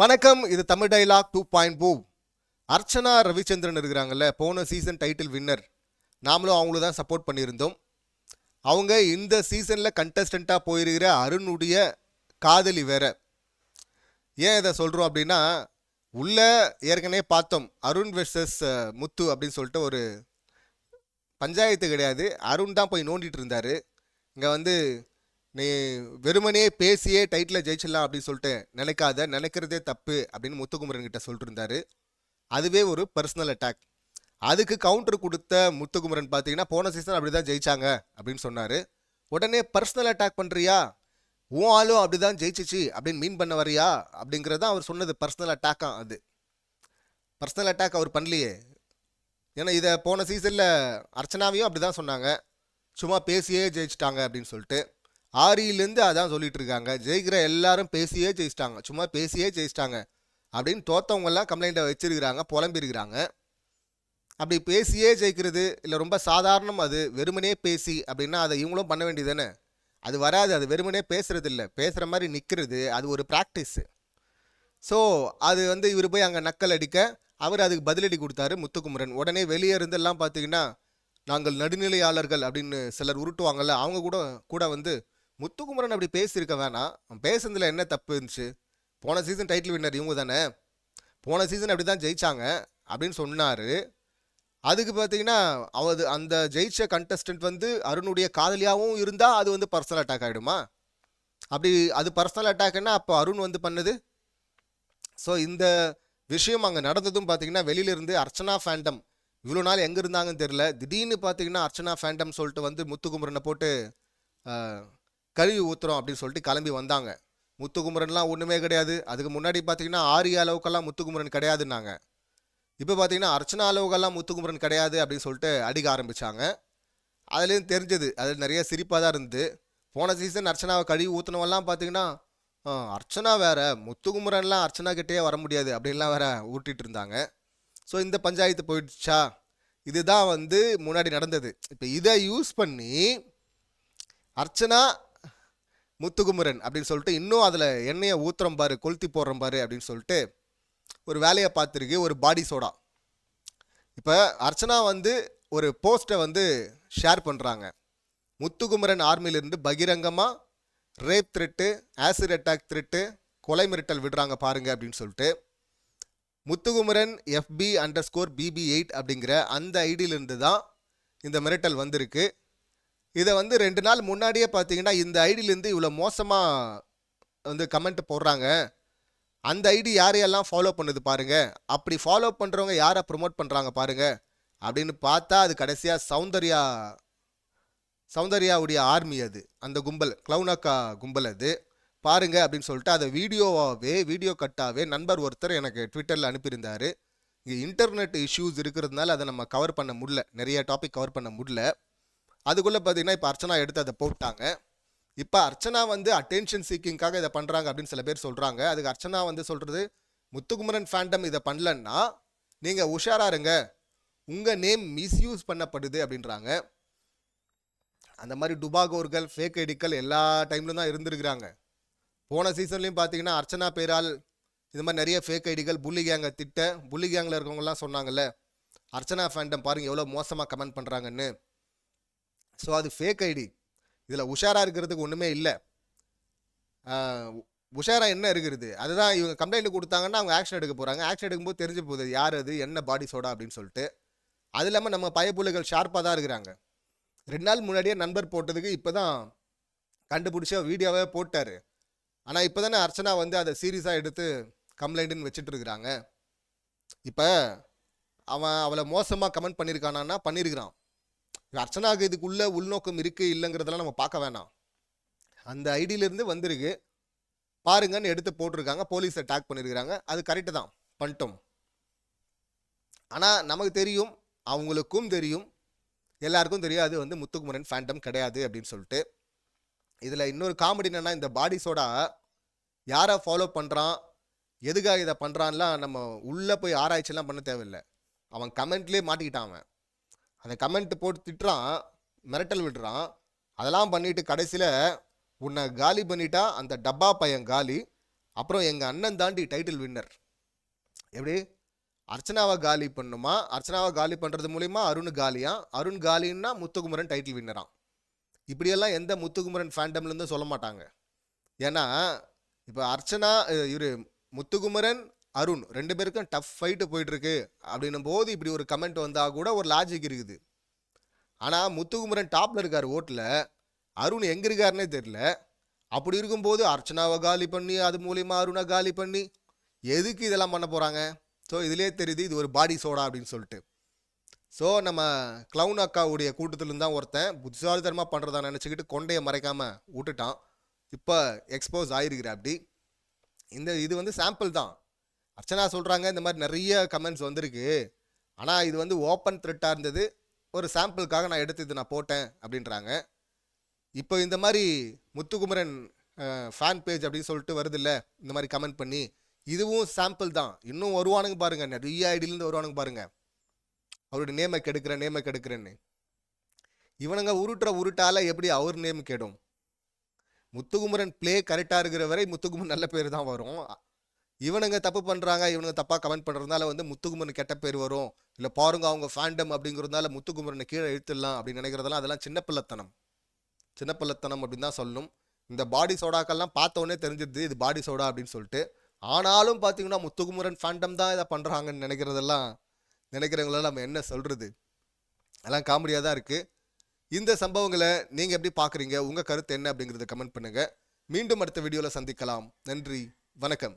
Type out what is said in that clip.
வணக்கம் இது Tamil dialogue two point பூ அர்ச்சனா ரவிச்சந்திரன் இருக்கிறாங்கல்ல போன சீசன் டைட்டில் வின்னர் நாமளும் அவங்கள தான் சப்போர்ட் பண்ணியிருந்தோம். அவங்க இந்த சீசனில் கண்டஸ்டண்ட்டாக போயிருக்கிற அருணுடைய காதலி வேற. ஏன் இதை சொல்கிறோம் அப்படின்னா உள்ளே ஏற்கனவே பார்த்தோம் அருண் வெர்சஸ் முத்து அப்படின்னு சொல்லிட்டு ஒரு பஞ்சாயத்து கிடையாது. அருண் தான் போய் நோண்டிட்டு இருந்தார். இங்கே வந்து நீ வெறுமனே பேசியே டைட்டில் ஜெயிச்சிடலாம் அப்படின்னு சொல்லிட்டு நினைக்காத நினைக்கிறதே தப்பு அப்படின்னு முத்துக்குமரன் கிட்ட சொல்லிட்டு அதுவே ஒரு பர்சனல் அட்டாக் அதுக்கு கவுண்டர் கொடுத்த முத்துக்குமரன் பார்த்தீங்கன்னா போன சீசன் அப்படி தான் ஜெயிச்சாங்க அப்படின்னு சொன்னார். உடனே பர்சனல் அட்டாக் பண்ணுறியா உன் ஆளும் அப்படி தான் ஜெயிச்சிச்சு அப்படின்னு மீன் பண்ண வரியா? அப்படிங்கிறதான் அவர் சொன்னது பர்சனல் அட்டாக்கா அது. பர்சனல் அட்டாக் அவர் பண்ணலையே. ஏன்னா இதை போன சீசனில் அர்ச்சனாவையும் அப்படி தான் சொன்னாங்க. சும்மா பேசியே ஜெயிச்சிட்டாங்க அப்படின்னு சொல்லிட்டு. ஆரியிலேருந்து அதான் சொல்லிட்டு இருக்காங்க ஜெயிக்கிற எல்லாரும் பேசியே ஜெயிச்சிட்டாங்க. சும்மா பேசியே ஜெயிச்சிட்டாங்க. அப்படின்னு தோத்தவங்கெல்லாம் கம்ப்ளைண்ட்டை வச்சிருக்கிறாங்க புலம்பிருக்கிறாங்க. அப்படி பேசியே ஜெயிக்கிறது இல்லை ரொம்ப சாதாரணம் அது வெறுமனே பேசி அப்படின்னா அதை இவங்களும் பண்ண வேண்டியதானே அது வராது. அது வெறுமனே பேசுறது இல்லை பேசுகிற மாதிரி நிற்கிறது அது ஒரு ப்ராக்டிஸு ஸோ அது வந்து இவர் போய் அங்கே நக்கல் அடிக்க அவர் அதுக்கு பதிலடி கொடுத்தாரு முத்துக்குமரன். உடனே வெளியே இருந்தெல்லாம் பார்த்தீங்கன்னா நாங்கள் நடுநிலையாளர்கள் அப்படின்னு சிலர் உருட்டுவாங்கல்ல அவங்க கூட கூட வந்து முத்துக்குமரன் அப்படி பேசியிருக்க வேணாம். அவன் பேசுனதில் என்ன தப்பு இருந்துச்சு? போன சீசன் டைட்டில் வின்னர் இவங்க தானே? போன சீசன் அப்படி தான் ஜெயிச்சாங்க அப்படின்னு சொன்னார். அதுக்கு பார்த்தீங்கன்னா அவது அந்த ஜெயிச்ச கண்டஸ்டன்ட் வந்து அருணுடைய காதலியாகவும் இருந்தால் அது வந்து பர்சனல் அட்டாக் ஆகிடுமா அப்படி அது பர்சனல் அட்டாக்னா அப்போ அருண் வந்து பண்ணது? ஸோ இந்த விஷயம் அங்கே நடந்ததும் பார்த்தீங்கன்னா வெளியிலிருந்து அர்ச்சனா ஃபேண்டம் இவ்வளோ நாள் எங்கே இருந்தாங்கன்னு தெரில திடீர்னு பார்த்தீங்கன்னா அர்ச்சனா ஃபேண்டம் சொல்லிட்டு வந்து முத்துக்குமரனை போட்டு கழுவி ஊற்றுறோம் அப்படின்னு சொல்லிட்டு கிளம்பி வந்தாங்க. முத்துக்குமரன்லாம் ஒன்றுமே கிடையாது. அதுக்கு முன்னாடி பார்த்தீங்கன்னா ஆரிய அளவுக்கெல்லாம் முத்துக்குமரன் கிடையாதுன்னாங்க. இப்போ பார்த்தீங்கன்னா அர்ச்சனா அளவுக்கெல்லாம் முத்துக்குமரன் கிடையாது அப்படின்னு சொல்லிட்டு அடிக்க ஆரம்பித்தாங்க அதுலேருந்து தெரிஞ்சது அது நிறைய சிரிப்பாக தான் இருந்தது. போன சீசன் அர்ச்சனாவை கழுவி ஊற்றினவெல்லாம் பார்த்தீங்கன்னா அர்ச்சனா வேறு முத்துக்குமரன்லாம் அர்ச்சனா கிட்டேயே வர முடியாது அப்படின்லாம் வேற ஊட்டிகிட்டு இருந்தாங்க. ஸோ இந்த பஞ்சாயத்து போயிடுச்சா? இதுதான் வந்து முன்னாடி நடந்தது. இப்போ இதை யூஸ் பண்ணி அர்ச்சனா முத்துகுமரன் அப்படின்னு சொல்லிட்டு இன்னும் அதில் எண்ணெயை ஊத்துறம் பாரு கொளுத்தி போடுறோம் பாரு அப்படின்னு சொல்லிட்டு ஒரு வேலையை பார்த்துருக்கு ஒரு பாடி சோடா இப்போ அர்ச்சனா வந்து ஒரு போஸ்ட்டை வந்து ஷேர் பண்ணுறாங்க முத்துகுமரன் ஆர்மியிலிருந்து பகிரங்கமாக rape threat acid attack threat கொலை மிரட்டல் விடுறாங்க பாருங்க அப்படின்னு சொல்லிட்டு முத்துகுமரன் எஃபி அண்டர் ஸ்கோர் பிபி எயிட் அப்படிங்கிற அந்த ஐடியிலிருந்து தான் இந்த மிரட்டல் வந்திருக்கு. இதை வந்து ரெண்டு நாள் முன்னாடியே பார்த்தீங்கன்னா இந்த ஐடியிலேருந்து இவ்வளோ மோசமாக வந்து கமெண்ட் போடுறாங்க. அந்த ஐடி யாரையெல்லாம் ஃபாலோ பண்ணுது பாருங்கள் அப்படி ஃபாலோ பண்ணுறவங்க யாரை ப்ரொமோட் பண்ணுறாங்க பாருங்க. அப்படின்னு பார்த்தா அது கடைசியாக சௌந்தர்யா சௌந்தர்யாவுடைய ஆர்மி அது. அந்த கும்பல் க்ளவுனாக்கா கும்பல் அது. பாருங்க அப்படின்னு சொல்லிட்டு அதை வீடியோவாகவே வீடியோ கட்டாகவே நண்பர் ஒருத்தர் எனக்கு ட்விட்டரில் அனுப்பியிருந்தார். இங்கே இன்டர்நெட் இஷ்யூஸ் இருக்கிறதுனால அதை நம்ம கவர் பண்ண முடியல. நிறைய டாபிக் கவர் பண்ண முடியல. அதுக்குள்ளே பார்த்தீங்கன்னா இப்போ அர்ச்சனா எடுத்து அதை போட்டாங்க. இப்போ அர்ச்சனா வந்து அட்டென்ஷன் சீக்கிங்காக இதை பண்ணுறாங்க அப்படின்னு சில பேர் சொல்கிறாங்க அதுக்கு அர்ச்சனா வந்து சொல்கிறது முத்துக்குமரன் ஃபேண்டம் இதை பண்ணலன்னா நீங்கள் உஷாராக இருங்க. உங்கள் நேம் மிஸ்யூஸ் பண்ணப்படுது அப்படின்றாங்க. அந்த மாதிரி டுபாகோர்கள் ஃபேக் ஐடிக்கள் எல்லா டைம்லையும் தான் இருந்திருக்கிறாங்க. போன சீசன்லேயும் பார்த்தீங்கன்னா அர்ச்சனா பேரால் இது மாதிரி நிறைய ஃபேக் ஐடிகள் புள்ளி கேங்கை திட்ட புள்ளி கேங்கில் இருக்கவங்கலாம் சொன்னாங்கல்ல அர்ச்சனா ஃபேண்டம் பாருங்கள் எவ்வளோ மோசமாக கமெண்ட் பண்ணுறாங்கன்னு ஸோ அது ஃபேக் ஐடி இதில் உஷாராக இருக்கிறதுக்கு ஒன்றுமே இல்லை. உஷாராக என்ன இருக்கிறது அதுதான் இவங்க கம்ப்ளைண்ட் கொடுத்தாங்கன்னா அவங்க ஆக்ஷன் எடுக்க போகிறாங்க ஆக்ஷன் எடுக்கும்போது தெரிஞ்சு போகுது யார் அது? என்ன பாடி சோடா அப்படின்னு சொல்லிட்டு. அது இல்லாமல் நம்ம பயப்புள்ளைகள் ஷார்ப்பாக தான் இருக்கிறாங்க. ரெண்டு நாள் முன்னாடியே நண்பர் போட்டதுக்கு இப்போ தான் கண்டுபிடிச்ச வீடியோவே போட்டார். ஆனால் இப்போ தானே அர்ச்சனா வந்து அதை சீரியஸாக எடுத்து கம்ப்ளைண்ட்டுன்னு வச்சுட்டு இருக்கிறாங்க. இப்போ அவன் அவளை மோசமாக கமெண்ட் பண்ணியிருக்கானான்னா பண்ணியிருக்கிறான் அர்ச்சனாவுக்கு இதுக்குள்ள உள்நோக்கம் இருக்குது இல்லைங்கிறதெல்லாம் நம்ம பார்க்க வேணாம். அந்த ஐடியிலேருந்து வந்திருக்கு. பாருங்கன்னு எடுத்து போட்டிருக்காங்க. போலீஸ் அட்டாக் பண்ணியிருக்கிறாங்க அது கரெக்டு தான். பண்ணிட்டோம். ஆனால் நமக்கு தெரியும். அவங்களுக்கும் தெரியும். எல்லாருக்கும் தெரியும். அது வந்து முத்துக்குமரன் ஃபேண்டம் கிடையாது அப்படின்னு சொல்லிட்டு. இதில் இன்னொரு காமெடி என்னென்னா இந்த பாடி சோடா யாரை ஃபாலோ பண்ணுறான் எதுக்காக இதை பண்ணுறான்லாம் நம்ம உள்ளே போய் ஆராய்ச்சிலாம் பண்ண தேவையில்லை. அவன் கமெண்ட்லேயே மாட்டிக்கிட்டான் அவன். அந்த கமெண்ட் போட்டு திட்டுறான் மிரட்டல் விடுறான். அதெல்லாம் பண்ணிட்டு கடைசியில் உன்னை காலி பண்ணிட்டா அந்த டப்பா பையன் காலி. அப்புறம் எங்கள் அண்ணன் தாண்டி டைட்டில் வின்னர் எப்படி? அர்ச்சனாவை காலி பண்ணுமா? அர்ச்சனாவை காலி பண்ணுறது மூலிமா அருண் காலியா? அருண் காலின்னா முத்துக்குமரன் டைட்டில் வின்னராம் இப்படியெல்லாம் எந்த முத்துக்குமரன் ஃபேண்டம்லேருந்தும் சொல்ல மாட்டாங்க. ஏன்னா இப்போ அர்ச்சனா இவர் முத்துக்குமரன் அருண் ரெண்டு பேருக்கும் டஃப் ஃபைட்டு போயிட்டுருக்கு அப்படின்னும் போது இப்படி ஒரு கமெண்ட் வந்தால் கூட ஒரு லாஜிக் இருக்குது. ஆனால் முத்துக்குமரன் டாப்பில் இருக்கார் ஓட்டில். அருண் எங்கே இருக்காருன்னே தெரில அப்படி இருக்கும்போது அர்ச்சனாவை காலி பண்ணி அது மூலிமா அருணை காலி பண்ணி எதுக்கு இதெல்லாம் பண்ண போகிறாங்க ஸோ இதிலே தெரியுது இது ஒரு பாடி சோடா அப்படின்னு சொல்லிட்டு. ஸோ நம்ம க்ளவுன் அக்காவுடைய கூட்டத்துலேருந்து தான் ஒருத்தன் புத்திசாலித்தனமாக பண்ணுறதா நினச்சிக்கிட்டு கொண்டையை மறைக்காமல் விட்டுட்டான். இப்போ எக்ஸ்போஸ் ஆகிருக்கிற அப்படி. இந்த இது வந்து சாம்பிள் தான். அர்ச்சனா சொல்கிறாங்க இந்த மாதிரி நிறைய கமெண்ட்ஸ் வந்திருக்கு. ஆனால் இது வந்து ஓப்பன் த்ரெட்டாக இருந்தது. ஒரு சாம்பிளுக்காக நான் எடுத்து இது நான் போட்டேன் அப்படின்றாங்க. இப்போ இந்த மாதிரி முத்துக்குமரன் ஃபேன் பேஜ் அப்படின்னு சொல்லிட்டு வருதில்ல இந்த மாதிரி கமெண்ட் பண்ணி இதுவும் சாம்பிள் தான். இன்னும் வருவானுங்க பாருங்கள் நிறைய ஐடியிலேருந்து வருவானுங்க பாருங்கள் அவருடைய நேமை கெடுக்கிறேன் நேமை கெடுக்கிறேன்னு. இவனுங்க உருட்டுற உருட்டால எப்படி அவர் நேம் கெடும்? முத்துக்குமரன் ப்ளே கரெக்டாக இருக்கிற வரை முத்துக்குமரன் நல்ல பேர் தான் வரும். இவனுங்க தப்பு பண்ணுறாங்க இவனுங்க தப்பாக கமெண்ட் பண்ணுறதுனால வந்து முத்துக்குமரன் கெட்ட பேர் வரும். இல்லை பாருங்க அவங்க ஃபேண்டம் அப்படிங்கிறதுனால முத்துக்குமரனை கீழே இழுத்துடலாம் அப்படின்னு நினைக்கிறதெல்லாம் அதெல்லாம் சின்ன பிள்ளைத்தனம். சின்ன பிள்ளைத்தனம் அப்படின்னு தான் சொல்லணும். இந்த பாடி சோடாக்கெல்லாம் பார்த்தோன்னே தெரிஞ்சிருது இது பாடி சோடா அப்படின்னு சொல்லிட்டு. ஆனாலும் பார்த்தீங்கன்னா முத்துக்குமரன் ஃபேண்டம் தான் இதை பண்ணுறாங்கன்னு நினைக்கிறதெல்லாம் நினைக்கிறவங்களாம் நம்ம என்ன சொல்கிறது அதெல்லாம் காமெடியாக தான் இருக்குது இந்த சம்பவங்களை நீங்கள் எப்படி பார்க்குறீங்க உங்கள் கருத்து என்ன அப்படிங்கிறத கமெண்ட் பண்ணுங்கள் மீண்டும் அடுத்த வீடியோவில் சந்திக்கலாம். நன்றி வணக்கம்.